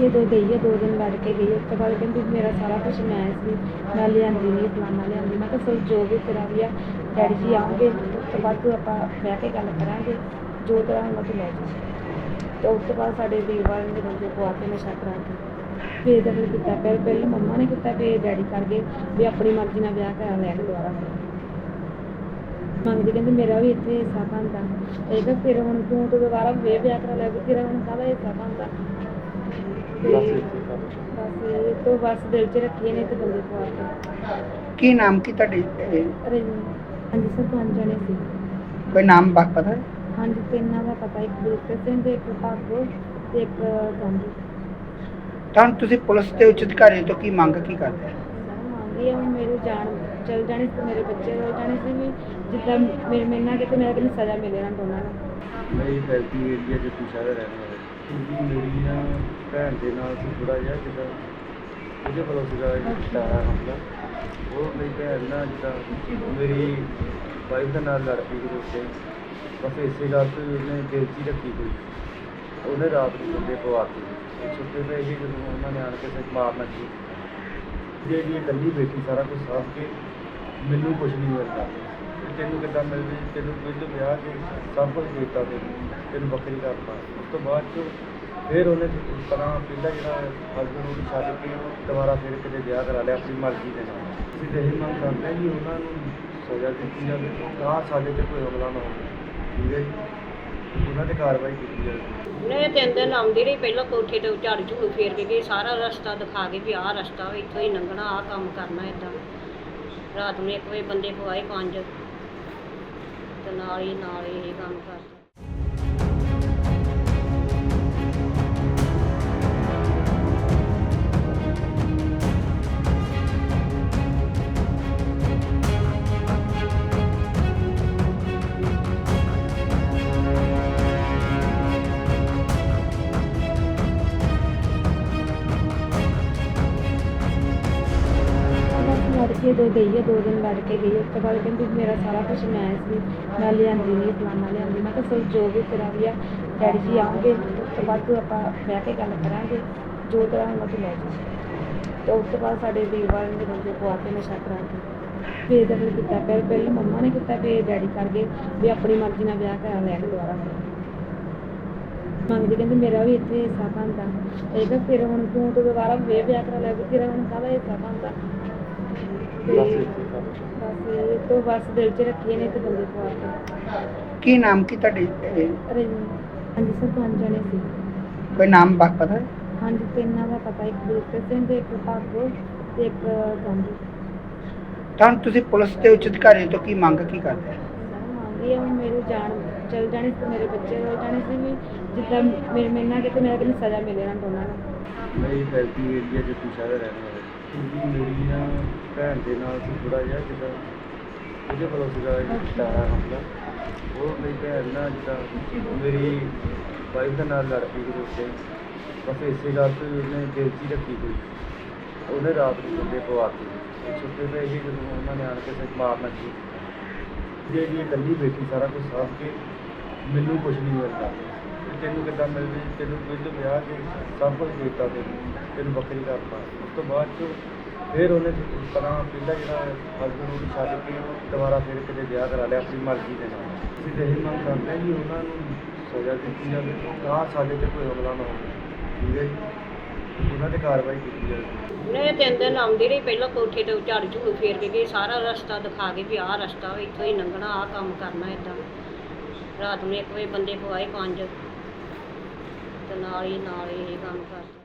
ਜਦੋਂ ਗਈ ਹੈ ਦੋ ਦਿਨ ਲੜ ਕੇ ਗਈ, ਉਸ ਤੋਂ ਬਾਅਦ ਕਹਿੰਦੀ ਮੇਰਾ ਸਾਰਾ ਕੁਝ ਮੈਂ ਸੀ, ਮੈਂ ਲਿਆਂਦੀ ਨਹੀਂ ਫਲਾਨਾ ਲਿਆਂਦੀ। ਮੈਂ ਕਿਹਾ ਚਲ ਜੋ ਵੀ ਤੇਰਾ ਵੀ ਆ, ਡੈਡੀ ਜੀ ਆਉਣਗੇ, ਉਸ ਤੋਂ ਬਾਅਦ ਆਪਾਂ ਬਹਿ ਕੇ ਗੱਲ ਕਰਾਂਗੇ, ਜੋ ਤੇਰਾ ਹੁੰਦਾ ਤੂੰ ਲੈ ਜਾ। ਤੇ ਉਸ ਤੋਂ ਬਾਅਦ ਸਾਡੇ ਵੀਰਵਾਰ ਨੇ ਬੰਦੇ ਪਵਾ ਕੇ ਨਸ਼ਾ ਕਰਾ ਕੇ ਬੇਦਖਲ ਕੀਤਾ ਪਹਿਲਾਂ ਪਹਿਲਾਂ ਮੰਮਾ ਨੇ ਕੀਤਾ ਫਿਰ ਡੈਡੀ ਕਰ ਗਏ, ਵੀ ਆਪਣੀ ਮਰਜ਼ੀ ਨਾਲ ਵਿਆਹ ਕਰਾ ਲਿਆ ਦੁਬਾਰਾ। ਮੰਗਦੀ ਕਹਿੰਦੀ ਮੇਰਾ ਵੀ ਇੱਥੇ ਹਿੱਸਾ ਬਣਦਾ। ਇਹ ਕਿ ਫਿਰ ਹੁਣ ਤੂੰ ਤਾਂ ਦੁਬਾਰਾ ਫੇਰ ਵਿਆਹ ਕਰਾ ਲੈ ਵੀ ਤੇਰਾ ਹੁਣ ਕਾਹਦਾ ਹਿੱਸਾ ਬਣਦਾ। ਬਸ ਇਹ ਤੋਂ ਬਸ ਦਿਲ 'ਚ ਰੱਖੀਏ ਨੇ ਤੇ ਬੰਦੇ ਪਵਾ ਕੇ। ਕੀ ਨਾਮ ਕੀ ਤੁਹਾਡੇ ਇਹ? ਅਰੇ ਹਾਂਜੀ ਸਰ ਪੰਜ ਜਣੇ ਸੀ। ਕੋਈ ਨਾਮ ਬਾ- ਪਤਾ? ਹੈ ਹਾਂਜੀ ਤਿੰਨਾਂ ਦਾ ਪਤਾ ਇੱਕ ਬਲਕਾਰ ਸਿੰਘ ਤੇ ਇੱਕ ਭਾਗੋ ਤੇ ਇੱਕ ਗਾਂਧੀ। ਤਾਂ ਤੁਸੀਂ ਪੁਲਿਸ ਦੇ ਉੱਚ ਅਧਿਕਾਰੀਆਂ ਤੋਂ ਕੀ ਮੰਗ ਕੀ ਕਰਦੇ? ਹੋ? ਸਰ ਮੰਗੀ ਆ ਹੁਣ ਮੇਰੇ ਜਾਨ ਚਲ ਜਾਣੀ ਸੀ ਤੇ ਮੇਰੇ ਬੱਚੇ ਰੋ ਜਾਣੇ ਸੀ ਵੀ ਜਿੱਦਾਂ ਮੇਰੇ ਮੇਰੇ ਨਾਲ ਕਿਤੇ ਮੇਰਾ ਕਿੰਨੀ ਸਜ਼ਾ ਮਿਲੇ ਨਾ ਦੋਨਾਂ ਨੂੰ। ਮੇਰੀ ਫੈਕਟਰੀ ਏਰੀਆ ਚ ਪਿਛਾ ਦਾ ਰਹਿਣ ਵਾਲਾ ਕਿਉਂਕਿ ਮੇਰੀ ਨਾ ਭੈਣ ਦੇ ਨਾਲ ਸੀ ਥੋੜਾ ਜਿਹਾ ਜਿੱਦਾਂ ਉਹਦੇ ਵੱਲੋਂ ਸੀਗਾ ਸਾਰਾ ਹਮਲਾ। ਉਹ ਮੇਰੀ ਭੈਣ ਨਾ ਜਿੱਦਾਂ ਮੇਰੀ ਵਾਈਫ ਦੇ ਨਾਲ ਲੜ ਪਈ ਉਹਦੇ ਉੱਤੇ ਬਸ ਇਸੇ ਗੱਲ ਤੋਂ ਹੀ ਉਹਨੇ ਦਿਲ ਰੱਖੀ ਕੋਈ ਉਹਨੇ ਰਾਤ ਨੂੰ ਬੰਦੇ ਪਵਾਤੇ ਉਹ ਸੁੱਤੇ ਪਏ ਸੀ ਜਦੋਂ ਉਹਨਾਂ ਨੇ ਆਣ ਕੇ ਤੇ ਮਾਰਨਾ ਸੀ। ਜਿਹੜੀ ਇਕੱਲੀ ਬੈਠੀ ਸਾਰਾ ਕੁਝ ਸਾਫ਼ ਕੇ ਮੈਨੂੰ ਕੁਝ ਨਹੀਂ ਮਿਲਦਾ। ਤੇ ਤੈਨੂੰ ਕਿੱਦਾਂ ਮਿਲ ਗਈ ਤੈਨੂੰ ਦੁੱਧ ਵਿਆਹ ਕੇ ਸਭ ਕੁਝ ਦਿੱਤਾ ਤੈਨੂੰ ਤੈਨੂੰ ਬੱਕਰੀ ਕਰਤਾ ਉਸ ਤੋਂ ਬਾਅਦ ਚ ਫਿਰ ਉਹਨੇ ਤਰ੍ਹਾਂ ਪਹਿਲਾਂ ਜਿਹੜਾ ਹਸਬੰਡ ਨੂੰ ਛੱਡ ਕੇ ਦੁਬਾਰਾ ਫਿਰ ਕਿਤੇ ਵਿਆਹ ਕਰਾ ਲਿਆ ਆਪਣੀ ਮਰਜ਼ੀ ਦੇ ਨਾਲ। ਅਸੀਂ ਤਾਂ ਇਹ ਮੰਗ ਕਰਦੇ ਹਾਂ ਕਿ ਉਹਨਾਂ ਨੂੰ ਸਜ਼ਾ ਦਿੱਤੀ ਜਾਵੇ ਆਹ ਸਾਡੇ ਤੇ ਕੋਈ ਹਮਲਾ ਨਾ ਹੋਵੇ। ਠੀਕ ਹੈ ਜੀ? ਉਹਨਾਂ ਤੇ ਕਾਰਵਾਈ ਕੀਤੀ ਜਾਵੇ। ਨੇ ਤਿੰਨ ਦਿਨ ਆਉਂਦੀ ਰਹੀ ਪਹਿਲਾਂ ਕੋਠੇ ਤੇ ਝਾੜੂ ਝੂੜੂ ਫੇਰ ਕੇ ਗਈ ਸਾਰਾ ਰਸਤਾ ਦਿਖਾ ਕੇ ਵੀ ਆਹ ਰਸਤਾ ਵਾ, ਇੱਥੋਂ ਹੀ ਲੰਘਣਾ ਆਹ ਕੰਮ ਕਰਨਾ ਇਦਾਂ ਰਾਤ ਨੂੰ ਇੱਕ ਵਜੇ ਬੰਦੇ ਪਵਾਏ ਪੰਜ। ਨਾਲ ਹੀ ਨਾਲ ਹੀ ਇਹ ਕੰਮ ਕਰਦਾ। ਬਸ ਗਈ ਹੈ ਦੋ ਦਿਨ ਲੜ ਕੇ ਗਈ, ਉਸ ਤੋਂ ਬਾਅਦ ਕਹਿੰਦੀ ਮੇਰਾ ਸਾਰਾ ਕੁਝ ਮੈਂ ਸੀ ਮੈਂ ਲਿਆਂਦੀ ਨਹੀਂ ਫਲਾਨਾ ਲਿਆਂਦੀ। ਮੈਂ ਕਿਹਾ ਚਲ ਜੋ ਵੀ ਤੇਰਾ ਵੀ ਆ, ਡੈਡੀ ਜੀ ਆਉਣਗੇ, ਉਸ ਤੋਂ ਬਾਅਦ ਆਪਾਂ ਬਹਿ ਕੇ ਗੱਲ ਕਰਾਂਗੇ, ਜੋ ਤੇਰਾ ਹੁੰਦਾ ਤੂੰ ਲੈ ਜਾ। ਤੇ ਉਸ ਤੋਂ ਬਾਅਦ ਸਾਡੇ ਵੀਰਵਾਰ ਨੇ ਬੰਦੇ ਪਵਾ ਕੇ ਨਸ਼ਾ ਕਰਾ ਕੇ, ਫਿਰ ਕੀਤਾ ਪਹਿਲਾਂ ਪਹਿਲਾਂ ਮੰਮਾ ਨੇ ਕੀਤਾ, ਫਿਰ ਡੈਡੀ ਕਰ ਗਏ, ਵੀ ਆਪਣੀ ਮਰਜ਼ੀ ਨਾਲ ਵਿਆਹ ਕਰਾ ਲਿਆ ਦੁਬਾਰਾ। ਮੰਗਦੀ ਕਹਿੰਦੀ, ਮੇਰਾ ਵੀ ਇੱਥੇ ਹਿੱਸਾ ਬਣਦਾ। ਇਹ ਕਿ ਫਿਰ ਹੁਣ ਤੂੰ ਤਾਂ ਦੁਬਾਰਾ ਫੇਰ ਵਿਆਹ ਕਰਾ ਲੈ, ਵੀ ਤੇਰਾ ਹੁਣ ਕਾਹਦਾ ਹਿੱਸਾ ਬਣਦਾ? ਤੇ ਬਸ ਇਹ ਤੋਂ ਬਸ ਦਿਲ 'ਚ ਰੱਖੀਏ ਨੇ ਤੇ ਬੰਦੇ ਪਵਾ ਕੇ। ਕੀ ਨਾਮ ਕੀ ਤੁਹਾਡੇ ਇਹ? ਅਰੇ ਹਾਂਜੀ ਸਰ ਪੰਜ ਜਣੇ ਸੀ। ਕੋਈ ਨਾਮ ਬਾ- ਪਤਾ? ਹੈ ਹਾਂਜੀ ਤਿੰਨਾਂ ਦਾ ਪਤਾ ਇੱਕ ਬਲਕਾਰ ਸਿੰਘ ਤੇ ਇੱਕ ਭਾਗੋ ਤੇ ਇੱਕ ਗਾਂਧੀ। ਤਾਂ ਤੁਸੀਂ ਪੁਲਿਸ ਦੇ ਉੱਚ ਅਧਿਕਾਰੀਆਂ ਤੋਂ ਕੀ ਮੰਗ ਕੀ ਕਰਦੇ? ਹੋ? ਸਰ ਮੰਗੀ ਆ ਹੁਣ ਮੇਰੇ ਜਾਨ ਚਲ ਜਾਣੀ ਸੀ ਤੇ ਮੇਰੇ ਬੱਚੇ ਰੋ ਜਾਣੇ ਸੀ ਵੀ ਜਿੱਦਾਂ ਮੇਰੇ ਮੇਰੇ ਨਾਲ ਕਿਤੇ ਮੇਰਾ ਕਿੰਨੀ ਸਜ਼ਾ ਮਿਲੇ ਨਾ ਦੋਨਾਂ ਨੂੰ। ਮੇਰੀ ਫੈਕਟਰੀ ਏਰੀਆ ਚ ਪਿਛਾ ਦਾ ਰਹਿਣ ਵਾਲਾ ਕਿਉਂਕਿ ਮੇਰੀ ਨਾ ਭੈਣ ਦੇ ਨਾਲ ਸੀ ਥੋੜਾ ਜਿਹਾ ਜਿੱਦਾਂ ਉਹਦੇ ਵੱਲੋਂ ਸੀਗਾ ਸਾਰਾ ਹਮਲਾ ਉਹ ਮੇਰੀ ਭੈਣ ਨਾ ਜਿੱਦਾਂ ਮੇਰੀ ਵਾਈਫ ਦੇ ਨਾਲ ਲੜ ਪਈ ਉਹਦੇ ਉੱਤੇ ਬਸ ਇਸੇ ਗੱਲ ਤੋਂ ਉਹਨੇ ਦਿਲ 'ਚ ਹੀ ਰੱਖੀ ਹੋਈ ਉਹਨੇ ਰਾਤ ਨੂੰ ਬੰਦੇ ਪਵਾਤੇ ਉਹ ਸੁੱਤੇ ਪਏ ਸੀ ਜਦੋਂ ਉਹਨਾਂ ਨੇ ਆਣ ਕੇ ਤੇ ਮਾਰਨਾ ਸੀ ਜਿਹੜੀ ਇਕੱਲੀ ਬੈਠੀ ਸਾਰਾ ਕੁਝ ਸਾਫ਼ ਕੇ, ਮੈਨੂੰ ਕੁਝ ਨਹੀਂ ਮਿਲਦਾ। ਤੇ ਤੈਨੂੰ ਕਿੱਦਾਂ ਮਿਲ ਗਈ ਤੈਨੂੰ ਦੁੱਧ ਵਿਆਹ ਕੇ ਸਭ ਕੁਝ ਦਿੱਤਾ ਤੈਨੂੰ ਤੈਨੂੰ ਬੱਕਰੀ ਕਰਤਾ ਉਸ ਤੋਂ ਬਾਅਦ ਚ ਫਿਰ ਉਹਨੇ ਤਰ੍ਹਾਂ ਪਹਿਲਾਂ ਜਿਹੜਾ ਹਸਬੰਡ ਨੂੰ ਛੱਡ ਕੇ ਦੁਬਾਰਾ ਫਿਰ ਕਿਤੇ ਵਿਆਹ ਕਰਾ ਲਿਆ, ਆਪਣੀ ਮਰਜ਼ੀ ਦੇ ਨਾਲ। ਅਸੀਂ ਤਾਂ ਇਹ ਮੰਗ ਕਰਦੇ ਹਾਂ ਕਿ ਉਹਨਾਂ ਨੂੰ ਸਜ਼ਾ ਦਿੱਤੀ ਜਾਵੇ ਆਹ ਸਾਡੇ ਤੇ ਕੋਈ ਹਮਲਾ ਨਾ ਹੋਵੇ। ਠੀਕ ਹੈ ਜੀ? ਉਹਨਾਂ ਤੇ ਕਾਰਵਾਈ ਕੀਤੀ ਜਾਵੇ। ਨੇ ਤਿੰਨ ਦਿਨ ਆਉਂਦੀ ਰਹੀ, ਪਹਿਲਾਂ ਕੋਠੇ ਤੇ ਝਾੜੂ ਝੂੜੂ ਫੇਰ ਕੇ ਗਈ, ਸਾਰਾ ਰਸਤਾ ਦਿਖਾ ਕੇ ਵੀ ਆਹ ਰਸਤਾ ਇੱਥੋਂ ਹੀ ਲੰਘਣਾ, ਆਹ ਕੰਮ ਕਰਨਾ ਇਦਾਂ ਰਾਤ ਨੂੰ 1 ਵਜੇ ਬੰਦੇ ਪਵਾਏ ਪੰਜ। ਤੇ ਨਾਲ ਹੀ ਨਾਲ ਹੀ ਇਹ ਕੰਮ ਕਰਦਾ